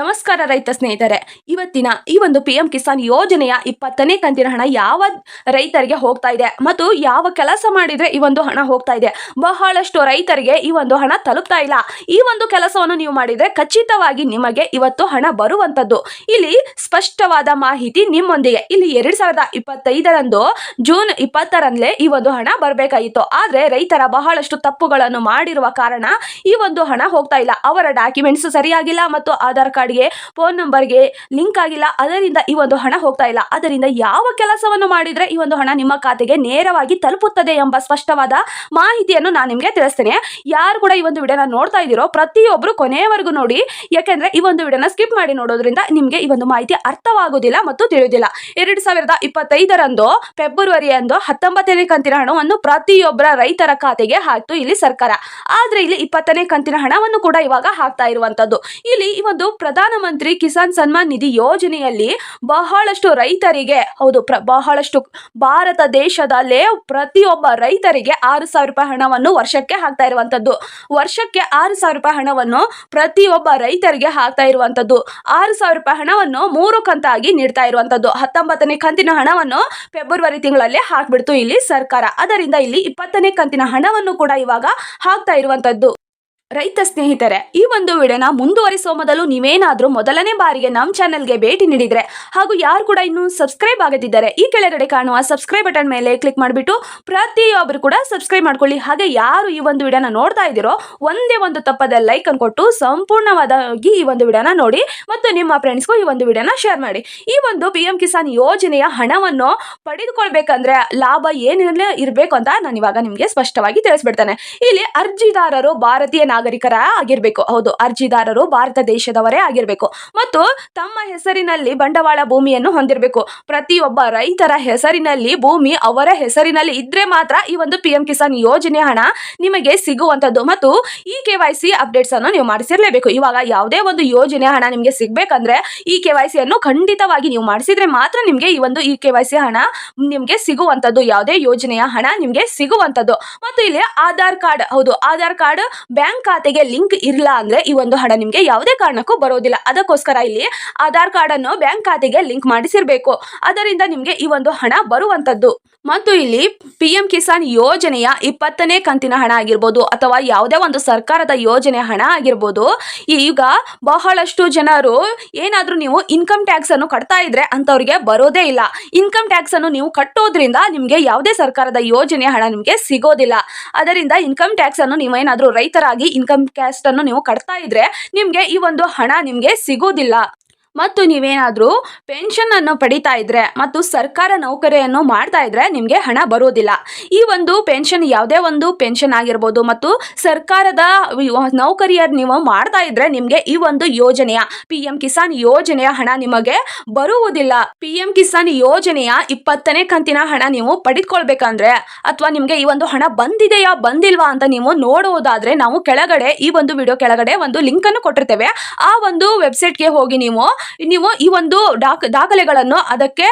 ನಮಸ್ಕಾರ ರೈತ ಸ್ನೇಹಿತರೆ. ಇವತ್ತಿನ ಈ ಒಂದು ಪಿ ಎಂ ಕಿಸಾನ್ ಯೋಜನೆಯ ಇಪ್ಪತ್ತನೇ ಕಂತಿನ ಹಣ ಯಾವ ರೈತರಿಗೆ ಹೋಗ್ತಾ ಇದೆ ಮತ್ತು ಯಾವ ಕೆಲಸ ಮಾಡಿದ್ರೆ ಈ ಒಂದು ಹಣ ಹೋಗ್ತಾ ಇದೆ. ಬಹಳಷ್ಟು ರೈತರಿಗೆ ಈ ಒಂದು ಹಣ ತಲುಪ್ತಾ ಇಲ್ಲ. ಈ ಒಂದು ಕೆಲಸವನ್ನು ನೀವು ಮಾಡಿದ್ರೆ ಖಚಿತವಾಗಿ ನಿಮಗೆ ಇವತ್ತು ಹಣ ಬರುವಂತದ್ದು. ಇಲ್ಲಿ ಸ್ಪಷ್ಟವಾದ ಮಾಹಿತಿ ನಿಮ್ಮೊಂದಿಗೆ. ಇಲ್ಲಿ ಎರಡ್ ಸಾವಿರದ ಇಪ್ಪತ್ತೈದರಂದು ಜೂನ್ ಇಪ್ಪತ್ತರಂದಲೇ ಈ ಒಂದು ಹಣ ಬರಬೇಕಾಗಿತ್ತು. ಆದರೆ ರೈತರ ಬಹಳಷ್ಟು ತಪ್ಪುಗಳನ್ನು ಮಾಡಿರುವ ಕಾರಣ ಈ ಒಂದು ಹಣ ಹೋಗ್ತಾ ಇಲ್ಲ. ಅವರ ಡಾಕ್ಯುಮೆಂಟ್ಸ್ ಸರಿಯಾಗಿಲ್ಲ ಮತ್ತು ಆಧಾರ್ ಕಾರ್ಡ್ಗೆ ಫೋನ್ ನಂಬರ್ಗೆ ಲಿಂಕ್ ಆಗಿಲ್ಲ. ಅದರಿಂದ ಈ ಒಂದು ಹಣ ಹೋಗ್ತಾ ಇಲ್ಲ. ಅದರಿಂದ ಯಾವ ಕೆಲಸವನ್ನು ಮಾಡಿದರೆ ಈ ಒಂದು ಹಣ ನಿಮ್ಮ ಖಾತೆಗೆ ನೇರವಾಗಿ ತಲುಪುತ್ತದೆ ಎಂಬ ಸ್ಪಷ್ಟವಾದ ಮಾಹಿತಿಯನ್ನು ನಾನು ನಿಮಗೆ ತಿಳಿಸ್ತೇನೆ. ಯಾರು ಕೂಡ ಈ ಒಂದು ವಿಡಿಯೋನ ನೋಡ್ತಾ ಇದ್ದೀರೋ ಪ್ರತಿಯೊಬ್ಬರು ಕೊನೆಯವರೆಗೂ ನೋಡಿ. ಯಾಕೆಂದರೆ ಈ ಒಂದು ವಿಡಿಯೋನ ಸ್ಕಿಪ್ ಮಾಡಿ ನೋಡೋದ್ರಿಂದ ನಿಮಗೆ ಈ ಒಂದು ಮಾಹಿತಿ ಅರ್ಥವಾಗುವುದಿಲ್ಲ ಮತ್ತು ತಿಳಿಯುವುದಿಲ್ಲ. ಎರಡು ಸಾವಿರದ ಇಪ್ಪತ್ತೈದರಂದು ಫೆಬ್ರವರಿಯಂದು ಹತ್ತೊಂಬತ್ತನೇ ಕಂತಿನ ಹಣವನ್ನು ಪ್ರತಿಯೊಬ್ಬರ ರೈತರ ಖಾತೆಗೆ ಹಾಕ್ತು ಇಲ್ಲಿ ಸರ್ಕಾರ. ಆದರೆ ಇಲ್ಲಿ ಇಪ್ಪತ್ತನೇ ಕಂತಿನ ಹಣವನ್ನು ಕೂಡ ಇವಾಗ ಹಾಕ್ತಾ ಇರುವಂಥದ್ದು ಇಲ್ಲಿ ಈ ಒಂದು ಪ್ರಧಾನಮಂತ್ರಿ ಕಿಸಾನ್ ಸನ್ಮಾನ್ ನಿಧಿ ಯೋಜನೆಯಲ್ಲಿ ಬಹಳಷ್ಟು ರೈತರಿಗೆ, ಹೌದು, ಪ್ರ, ಬಹಳಷ್ಟು ಭಾರತ ದೇಶದಲ್ಲೇ ಪ್ರತಿಯೊಬ್ಬ ರೈತರಿಗೆ ಆರು ಸಾವಿರ ರೂಪಾಯಿ ಹಣವನ್ನು ವರ್ಷಕ್ಕೆ ಹಾಕ್ತಾ ಇರುವಂತದ್ದು ವರ್ಷಕ್ಕೆ ಆರು ಸಾವಿರ ರೂಪಾಯಿ ಹಣವನ್ನು ಪ್ರತಿಯೊಬ್ಬ ರೈತರಿಗೆ ಹಾಕ್ತಾ ಇರುವಂತದ್ದು ಆರು ಸಾವಿರ ರೂಪಾಯಿ ಹಣವನ್ನು ಮೂರು ಕಂತಾಗಿ ನೀಡ್ತಾ ಇರುವಂತದ್ದು ಹತ್ತೊಂಬತ್ತನೇ ಕಂತಿನ ಹಣವನ್ನು ಫೆಬ್ರವರಿ ತಿಂಗಳಲ್ಲಿ ಹಾಕ್ಬಿಡ್ತು ಇಲ್ಲಿ ಸರ್ಕಾರ. ಅದರಿಂದ ಇಲ್ಲಿ ಇಪ್ಪತ್ತನೇ ಕಂತಿನ ಹಣವನ್ನು ಕೂಡ ಇವಾಗ ಹಾಕ್ತಾ ಇರುವಂತದ್ದು ರೈತ ಸ್ನೇಹಿತರೆ, ಈ ಒಂದು ವಿಡಿಯೋನ ಮುಂದುವರಿಸುವ ಮೊದಲು ನೀವೇನಾದರೂ ಮೊದಲನೇ ಬಾರಿಗೆ ನಮ್ಮ ಚಾನಲ್ಗೆ ಭೇಟಿ ನೀಡಿದರೆ ಹಾಗೂ ಯಾರು ಕೂಡ ಇನ್ನೂ ಸಬ್ಸ್ಕ್ರೈಬ್ ಆಗದಿದ್ದರೆ ಈ ಕೆಳಗಡೆ ಕಾಣುವ ಸಬ್ಸ್ಕ್ರೈಬ್ ಬಟನ್ ಮೇಲೆ ಕ್ಲಿಕ್ ಮಾಡಿಬಿಟ್ಟು ಪ್ರತಿಯೊಬ್ಬರು ಕೂಡ ಸಬ್ಸ್ಕ್ರೈಬ್ ಮಾಡ್ಕೊಳ್ಳಿ. ಹಾಗೆ ಯಾರು ಈ ಒಂದು ವಿಡಿಯೋನ ನೋಡ್ತಾ ಇದ್ದೀರೋ ಒಂದೇ ಒಂದು ತಪ್ಪದ ಲೈಕ್ ಕೊಟ್ಟು ಸಂಪೂರ್ಣವಾದಾಗಿ ಈ ಒಂದು ವಿಡಿಯೋನ ನೋಡಿ ಮತ್ತು ನಿಮ್ಮ ಫ್ರೆಂಡ್ಸ್ಗೂ ಈ ಒಂದು ವಿಡಿಯೋನ ಶೇರ್ ಮಾಡಿ. ಈ ಒಂದು ಪಿ ಕಿಸಾನ್ ಯೋಜನೆಯ ಹಣವನ್ನು ಪಡೆದುಕೊಳ್ಬೇಕಂದ್ರೆ ಲಾಭ ಏನೆಲ್ಲ ಇರಬೇಕು ಅಂತ ನಾನು ಇವಾಗ ನಿಮಗೆ ಸ್ಪಷ್ಟವಾಗಿ ತಿಳಿಸ್ಬಿಡ್ತೇನೆ. ಇಲ್ಲಿ ಅರ್ಜಿದಾರರು ಭಾರತೀಯ ನಾಗರಿಕರ ಆಗಿರಬೇಕು. ಹೌದು, ಅರ್ಜಿದಾರರು ಭಾರತ ದೇಶದವರೇ ಆಗಿರಬೇಕು. ಮತ್ತು ತಮ್ಮ ಹೆಸರಿನಲ್ಲಿ ಬಂಡವಾಳ ಭೂಮಿಯನ್ನು ಹೊಂದಿರಬೇಕು. ಪ್ರತಿಯೊಬ್ಬ ರೈತರ ಹೆಸರಿನಲ್ಲಿ ಭೂಮಿ ಅವರ ಹೆಸರಿನಲ್ಲಿ ಇದ್ರೆ ಮಾತ್ರ ಈ ಒಂದು ಪಿ ಎಂ ಕಿಸಾನ್ ಯೋಜನೆ ಹಣ ನಿಮಗೆ ಸಿಗುವಂತದ್ದು ಮತ್ತು ಈ ಕೆ ವೈ ಸಿ ಅಪ್ಡೇಟ್ಸ್ ಅನ್ನು ನೀವು ಮಾಡಿಸಿರಲೇಬೇಕು. ಇವಾಗ ಯಾವುದೇ ಒಂದು ಯೋಜನೆ ಹಣ ನಿಮಗೆ ಸಿಗಬೇಕಂದ್ರೆ ಈ ಕೆ ವೈ ಸಿಯನ್ನು ಖಂಡಿತವಾಗಿ ನೀವು ಮಾಡಿಸಿದ್ರೆ ಮಾತ್ರ ನಿಮಗೆ ಈ ಒಂದು ಈ ಕೆ ವೈ ಸಿ ಹಣ ನಿಮಗೆ ಸಿಗುವಂಥದ್ದು. ಯಾವುದೇ ಯೋಜನೆಯ ಹಣ ನಿಮಗೆ ಸಿಗುವಂಥದ್ದು. ಮತ್ತು ಇಲ್ಲಿ ಆಧಾರ್ ಕಾರ್ಡ್ ಹೌದು ಆಧಾರ್ ಕಾರ್ಡ್ ಬ್ಯಾಂಕ್ ಖಾತೆಗೆ ಲಿಂಕ್ ಇರಲ್ಲ ಅಂದ್ರೆ ಈ ಒಂದು ಹಣ ನಿಮಗೆ ಯಾವುದೇ ಕಾರಣಕ್ಕೂ ಬರೋದಿಲ್ಲ. ಅದಕ್ಕೋಸ್ಕರ ಇಲ್ಲಿ ಆಧಾರ್ ಕಾರ್ಡ್ ಅನ್ನು ಬ್ಯಾಂಕ್ ಖಾತೆಗೆ ಲಿಂಕ್ ಮಾಡಿಸಿರ್ಬೇಕು. ಅದರಿಂದ ನಿಮಗೆ ಈ ಒಂದು ಹಣ ಬರುವಂತದ್ದು. ಮತ್ತು ಇಲ್ಲಿ ಪಿ ಕಿಸಾನ್ ಯೋಜನೆಯ ಇಪ್ಪತ್ತನೇ ಕಂತಿನ ಹಣ ಆಗಿರ್ಬೋದು ಅಥವಾ ಯಾವುದೇ ಒಂದು ಸರ್ಕಾರದ ಯೋಜನೆ ಹಣ ಆಗಿರ್ಬೋದು. ಈಗ ಬಹಳಷ್ಟು ಜನರು ಏನಾದ್ರೂ ನೀವು ಇನ್ಕಮ್ ಟ್ಯಾಕ್ಸ್ ಅನ್ನು ಕಟ್ತಾ ಇದ್ರೆ ಅಂತವ್ರಿಗೆ ಬರೋದೇ ಇಲ್ಲ. ಇನ್ಕಮ್ ಟ್ಯಾಕ್ಸ್ ಅನ್ನು ನೀವು ಕಟ್ಟೋದ್ರಿಂದ ನಿಮಗೆ ಯಾವುದೇ ಸರ್ಕಾರದ ಯೋಜನೆ ಹಣ ನಿಮಗೆ ಸಿಗೋದಿಲ್ಲ. ಅದರಿಂದ ಇನ್ಕಮ್ ಟ್ಯಾಕ್ಸ್ ಅನ್ನು ನೀವೇನಾದ್ರೂ ರೈತರಾಗಿ ಇನ್ಕಮ್ ಕ್ಯಾಸ್ಟ್ ಅನ್ನು ನೀವು ಕಟ್ತಾ ಇದ್ರೆ ನಿಮ್ಗೆ ಈ ಒಂದು ಹಣ ನಿಮ್ಗೆ ಸಿಗೋದಿಲ್ಲ. ಮತ್ತು ನೀವೇನಾದರೂ ಪೆನ್ಷನ್ ಅನ್ನು ಪಡಿತಾ ಇದ್ರೆ ಮತ್ತು ಸರ್ಕಾರ ನೌಕರಿಯನ್ನು ಮಾಡ್ತಾ ಇದ್ರೆ ನಿಮಗೆ ಹಣ ಬರೋದಿಲ್ಲ. ಈ ಒಂದು ಪೆನ್ಷನ್ ಯಾವುದೇ ಒಂದು ಪೆನ್ಷನ್ ಆಗಿರ್ಬೋದು ಮತ್ತು ಸರ್ಕಾರದ ನೌಕರಿಯ ನೀವು ಮಾಡ್ತಾ ಇದ್ರೆ ನಿಮಗೆ ಈ ಒಂದು ಯೋಜನೆಯ ಪಿ ಎಂ ಕಿಸಾನ್ ಯೋಜನೆಯ ಹಣ ನಿಮಗೆ ಬರುವುದಿಲ್ಲ. ಪಿ ಎಂ ಕಿಸಾನ್ ಯೋಜನೆಯ ಇಪ್ಪತ್ತನೇ ಕಂತಿನ ಹಣ ನೀವು ಪಡೆದುಕೊಳ್ಬೇಕಂದ್ರೆ ಅಥವಾ ನಿಮಗೆ ಈ ಒಂದು ಹಣ ಬಂದಿದೆಯಾ, ಬಂದಿಲ್ವಾ ಅಂತ ನೀವು ನೋಡುವುದಾದರೆ ನಾವು ಕೆಳಗಡೆ ಈ ಒಂದು ವಿಡಿಯೋ ಕೆಳಗಡೆ ಒಂದು ಲಿಂಕನ್ನು ಕೊಟ್ಟಿರ್ತೇವೆ. ಆ ಒಂದು ವೆಬ್ಸೈಟ್ಗೆ ಹೋಗಿ ನೀವು ನೀವು ಈ ಒಂದು ಡಾಕ್, ದಾಖಲೆಗಳನ್ನು ಅದಕ್ಕೆ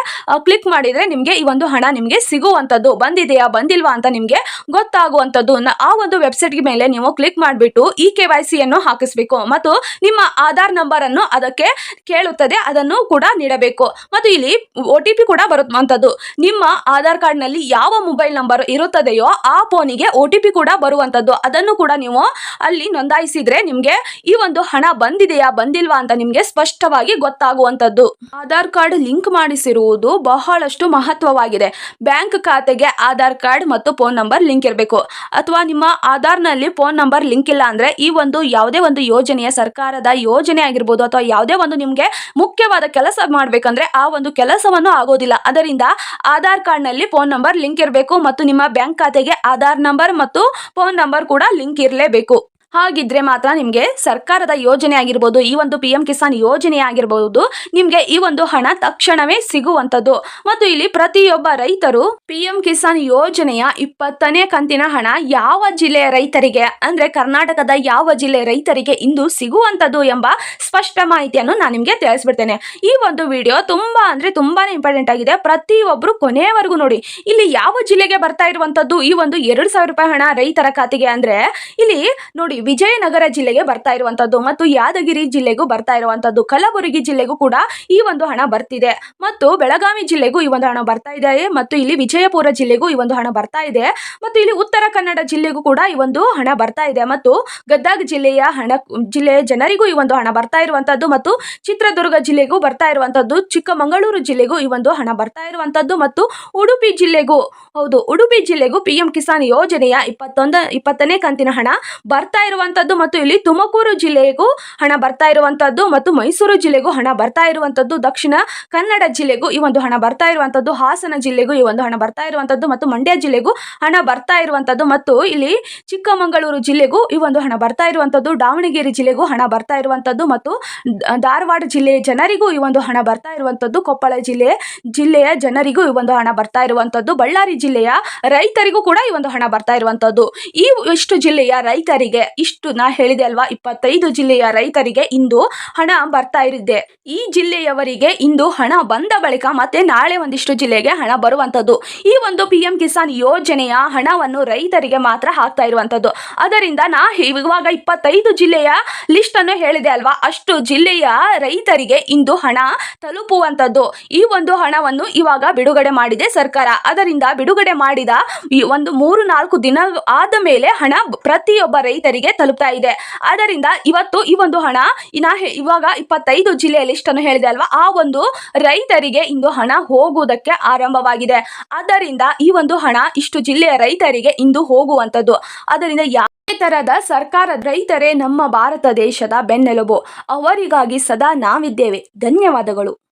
ಕ್ಲಿಕ್ ಮಾಡಿದ್ರೆ ನಿಮಗೆ ಈ ಒಂದು ಹಣ ನಿಮಗೆ ಸಿಗುವಂಥದ್ದು. ಬಂದಿದೆಯಾ, ಬಂದಿಲ್ವಾ ಅಂತ ನಿಮಗೆ ಗೊತ್ತಾಗುವಂಥದ್ದು. ಆ ಒಂದು ವೆಬ್ಸೈಟ್ ಮೇಲೆ ನೀವು ಕ್ಲಿಕ್ ಮಾಡಿಬಿಟ್ಟು ಈ ಕೆ ವೈ ಸಿಯನ್ನು ಹಾಕಿಸ್ಬೇಕು. ಮತ್ತು ನಿಮ್ಮ ಆಧಾರ್ ನಂಬರನ್ನು ಅದಕ್ಕೆ ಕೇಳುತ್ತದೆ, ಅದನ್ನು ಕೂಡ ನೀಡಬೇಕು. ಮತ್ತು ಇಲ್ಲಿ ಒ ಟಿ ಪಿ ಕೂಡ ಬರುವಂಥದ್ದು. ನಿಮ್ಮ ಆಧಾರ್ ಕಾರ್ಡ್ನಲ್ಲಿ ಯಾವ ಮೊಬೈಲ್ ನಂಬರ್ ಇರುತ್ತದೆಯೋ ಆ ಫೋನಿಗೆ ಒ ಟಿ ಪಿ ಕೂಡ ಬರುವಂಥದ್ದು. ಅದನ್ನು ಕೂಡ ನೀವು ಅಲ್ಲಿ ನೋಂದಾಯಿಸಿದರೆ ನಿಮಗೆ ಈ ಒಂದು ಹಣ ಬಂದಿದೆಯಾ, ಬಂದಿಲ್ವಾ ಅಂತ ನಿಮಗೆ ಸ್ಪಷ್ಟವಾಗಿ ಗೊತ್ತಾಗುವಂಥದ್ದು. ಆಧಾರ್ ಕಾರ್ಡ್ ಲಿಂಕ್ ಮಾಡಿಸಿರುವುದು ಬಹಳಷ್ಟು ಮಹತ್ವವಾಗಿದೆ. ಬ್ಯಾಂಕ್ ಖಾತೆಗೆ ಆಧಾರ್ ಕಾರ್ಡ್ ಮತ್ತು ಫೋನ್ ನಂಬರ್ ಲಿಂಕ್ ಇರಬೇಕು. ಅಥವಾ ನಿಮ್ಮ ಆಧಾರ್ನಲ್ಲಿ ಫೋನ್ ನಂಬರ್ ಲಿಂಕ್ ಇಲ್ಲ ಅಂದರೆ ಈ ಒಂದು ಯಾವುದೇ ಒಂದು ಯೋಜನೆಯ ಸರ್ಕಾರದ ಯೋಜನೆ ಆಗಿರ್ಬೋದು ಅಥವಾ ಯಾವುದೇ ಒಂದು ನಿಮಗೆ ಮುಖ್ಯವಾದ ಕೆಲಸ ಮಾಡಬೇಕಂದ್ರೆ ಆ ಒಂದು ಕೆಲಸವನ್ನು ಆಗೋದಿಲ್ಲ. ಅದರಿಂದ ಆಧಾರ್ ಕಾರ್ಡ್ನಲ್ಲಿ ಫೋನ್ ನಂಬರ್ ಲಿಂಕ್ ಇರಬೇಕು ಮತ್ತು ನಿಮ್ಮ ಬ್ಯಾಂಕ್ ಖಾತೆಗೆ ಆಧಾರ್ ನಂಬರ್ ಮತ್ತು ಫೋನ್ ನಂಬರ್ ಕೂಡ ಲಿಂಕ್ ಇರಲೇಬೇಕು. ಹಾಗಿದ್ರೆ ಮಾತ್ರ ನಿಮಗೆ ಸರ್ಕಾರದ ಯೋಜನೆ ಆಗಿರ್ಬೋದು, ಈ ಒಂದು ಪಿ ಎಂ ಕಿಸಾನ್ ಯೋಜನೆ ಆಗಿರ್ಬೋದು, ನಿಮಗೆ ಈ ಒಂದು ಹಣ ತಕ್ಷಣವೇ ಸಿಗುವಂಥದ್ದು. ಮತ್ತು ಇಲ್ಲಿ ಪ್ರತಿಯೊಬ್ಬ ರೈತರು ಪಿ ಎಂ ಕಿಸಾನ್ ಯೋಜನೆಯ ಇಪ್ಪತ್ತನೇ ಕಂತಿನ ಹಣ ಯಾವ ಜಿಲ್ಲೆಯ ರೈತರಿಗೆ, ಅಂದ್ರೆ ಕರ್ನಾಟಕದ ಯಾವ ಜಿಲ್ಲೆ ರೈತರಿಗೆ ಇಂದು ಸಿಗುವಂಥದ್ದು ಎಂಬ ಸ್ಪಷ್ಟ ಮಾಹಿತಿಯನ್ನು ನಾನು ನಿಮಗೆ ತಿಳಿಸ್ಬಿಡ್ತೇನೆ. ಈ ಒಂದು ವಿಡಿಯೋ ತುಂಬಾ ಅಂದ್ರೆ ತುಂಬಾನೇ ಇಂಪಾರ್ಟೆಂಟ್ ಆಗಿದೆ. ಪ್ರತಿಯೊಬ್ಬರು ಕೊನೆಯವರೆಗೂ ನೋಡಿ, ಇಲ್ಲಿ ಯಾವ ಜಿಲ್ಲೆಗೆ ಬರ್ತಾ ಇರುವಂತದ್ದು ಈ ಒಂದು ಎರಡು ಸಾವಿರ ರೂಪಾಯಿ ಹಣ ರೈತರ ಖಾತೆಗೆ ಅಂದ್ರೆ, ಇಲ್ಲಿ ನೋಡಿ ವಿಜಯನಗರ ಜಿಲ್ಲೆಗೆ ಬರ್ತಾ ಇರುವಂತದ್ದು ಮತ್ತು ಯಾದಗಿರಿ ಜಿಲ್ಲೆಗೂ ಬರ್ತಾ ಇರುವಂತದ್ದು. ಕಲಬುರಗಿ ಜಿಲ್ಲೆಗೂ ಕೂಡ ಈ ಒಂದು ಹಣ ಬರ್ತಿದೆ. ಮತ್ತು ಬೆಳಗಾವಿ ಜಿಲ್ಲೆಗೂ ಈ ಒಂದು ಹಣ ಬರ್ತಾ ಇದೆ. ಮತ್ತು ಇಲ್ಲಿ ವಿಜಯಪುರ ಜಿಲ್ಲೆಗೂ ಈ ಒಂದು ಹಣ ಬರ್ತಾ ಇದೆ. ಮತ್ತು ಇಲ್ಲಿ ಉತ್ತರ ಕನ್ನಡ ಜಿಲ್ಲೆಗೂ ಕೂಡ ಈ ಒಂದು ಹಣ ಬರ್ತಾ ಇದೆ. ಮತ್ತು ಗದಗ ಜಿಲ್ಲೆಯ ಹಣ ಜಿಲ್ಲೆಯ ಜನರಿಗೂ ಈ ಒಂದು ಹಣ ಬರ್ತಾ ಇರುವಂತದ್ದು. ಮತ್ತು ಚಿತ್ರದುರ್ಗ ಜಿಲ್ಲೆಗೂ ಬರ್ತಾ ಇರುವಂತದ್ದು. ಚಿಕ್ಕಮಗಳೂರು ಜಿಲ್ಲೆಗೂ ಈ ಒಂದು ಹಣ ಬರ್ತಾ ಇರುವಂತದ್ದು. ಮತ್ತು ಉಡುಪಿ ಜಿಲ್ಲೆಗೂ, ಹೌದು, ಉಡುಪಿ ಜಿಲ್ಲೆಗೂ ಪಿ ಎಂ ಕಿಸಾನ್ ಯೋಜನೆಯ ಇಪ್ಪತ್ತೊಂದ, ಇಪ್ಪತ್ತನೇ ಕಂತಿನ ಹಣ ಬರ್ತಾ ಇರುವಂತದ್ದು ಮತ್ತು ಇಲ್ಲಿ ತುಮಕೂರು ಜಿಲ್ಲೆಗೂ ಹಣ ಬರ್ತಾ ಇರುವಂತದ್ದು ಮತ್ತು ಮೈಸೂರು ಜಿಲ್ಲೆಗೂ ಹಣ ಬರ್ತಾ ಇರುವಂತದ್ದು ದಕ್ಷಿಣ ಕನ್ನಡ ಜಿಲ್ಲೆಗೂ ಈ ಒಂದು ಹಣ ಬರ್ತಾ ಇರುವಂತದ್ದು ಹಾಸನ ಜಿಲ್ಲೆಗೂ ಈ ಒಂದು ಹಣ ಬರ್ತಾ ಇರುವಂತದ್ದು ಮತ್ತು ಮಂಡ್ಯ ಜಿಲ್ಲೆಗೂ ಹಣ ಬರ್ತಾ ಇರುವಂತದ್ದು ಮತ್ತು ಇಲ್ಲಿ ಚಿಕ್ಕಮಗಳೂರು ಜಿಲ್ಲೆಗೂ ಈ ಒಂದು ಹಣ ಬರ್ತಾ ಇರುವಂತದ್ದು ದಾವಣಗೆರೆ ಜಿಲ್ಲೆಗೂ ಹಣ ಬರ್ತಾ ಇರುವಂತದ್ದು ಮತ್ತು ಧಾರವಾಡ ಜಿಲ್ಲೆಯ ಜನರಿಗೂ ಈ ಒಂದು ಹಣ ಬರ್ತಾ ಇರುವಂತದ್ದು ಕೊಪ್ಪಳ ಜಿಲ್ಲೆ ಜಿಲ್ಲೆಯ ಜನರಿಗೂ ಈ ಒಂದು ಹಣ ಬರ್ತಾ ಇರುವಂತದ್ದು ಬಳ್ಳಾರಿ ಜಿಲ್ಲೆಯ ರೈತರಿಗೂ ಕೂಡ ಈ ಒಂದು ಹಣ ಬರ್ತಾ ಇರುವಂತದ್ದು ಈ ಇಷ್ಟು ಜಿಲ್ಲೆಯ ರೈತರಿಗೆ ಇಷ್ಟು ನಾ ಹೇಳಿದೆ ಅಲ್ವಾ? ಇಪ್ಪತ್ತೈದು ಜಿಲ್ಲೆಯ ರೈತರಿಗೆ ಇಂದು ಹಣ ಬರ್ತಾ ಇರಿದೆ ಈ ಜಿಲ್ಲೆಯವರಿಗೆ ಇಂದು ಹಣ ಬಂದ ಬಳಿಕ ಮತ್ತೆ ನಾಳೆ ಒಂದಿಷ್ಟು ಜಿಲ್ಲೆಗೆ ಹಣ ಬರುವಂತದ್ದು ಈ ಒಂದು ಪಿ ಎಂ ಕಿಸಾನ್ ಯೋಜನೆಯ ಹಣವನ್ನು ರೈತರಿಗೆ ಮಾತ್ರ ಹಾಕ್ತಾ ಇರುವಂತದ್ದು ಅದರಿಂದ ನಾ ಇವಾಗ ಇಪ್ಪತ್ತೈದು ಜಿಲ್ಲೆಯ ಲಿಸ್ಟ್ ಅನ್ನು ಹೇಳಿದೆ ಅಲ್ವಾ? ಅಷ್ಟು ಜಿಲ್ಲೆಯ ರೈತರಿಗೆ ಇಂದು ಹಣ ತಲುಪುವಂತದ್ದು ಈ ಒಂದು ಹಣವನ್ನು ಇವಾಗ ಬಿಡುಗಡೆ ಮಾಡಿದೆ ಸರ್ಕಾರ. ಅದರಿಂದ ಬಿಡುಗಡೆ ಮಾಡಿದ ಈ ಒಂದು ಮೂರು ನಾಲ್ಕು ದಿನ ಆದ ಮೇಲೆ ಹಣ ಪ್ರತಿಯೊಬ್ಬ ರೈತರಿಗೆ ತಲುಪ್ತಾ ಇದೆ. ಅದರಿಂದ ಇವತ್ತು ಈ ಒಂದು ಹಣ, ಇನ್ನ ಇವಾಗ ಇಪ್ಪತ್ತೈದು ಜಿಲ್ಲೆಯ ಲಿಸ್ಟ್ ಅನ್ನು ಹೇಳಿದೆ ಅಲ್ವಾ? ಆ ಒಂದು ರೈತರಿಗೆ ಇಂದು ಹಣ ಹೋಗುವುದಕ್ಕೆ ಆರಂಭವಾಗಿದೆ. ಆದ್ದರಿಂದ ಈ ಒಂದು ಹಣ ಇಷ್ಟು ಜಿಲ್ಲೆಯ ರೈತರಿಗೆ ಇಂದು ಹೋಗುವಂಥದ್ದು. ಅದರಿಂದ ಯಾವುದೇ ತರದ ಸರ್ಕಾರ ರೈತರೇ ನಮ್ಮ ಭಾರತ ದೇಶದ ಬೆನ್ನೆಲುಬು. ಅವರಿಗಾಗಿ ಸದಾ ನಾವಿದ್ದೇವೆ. ಧನ್ಯವಾದಗಳು.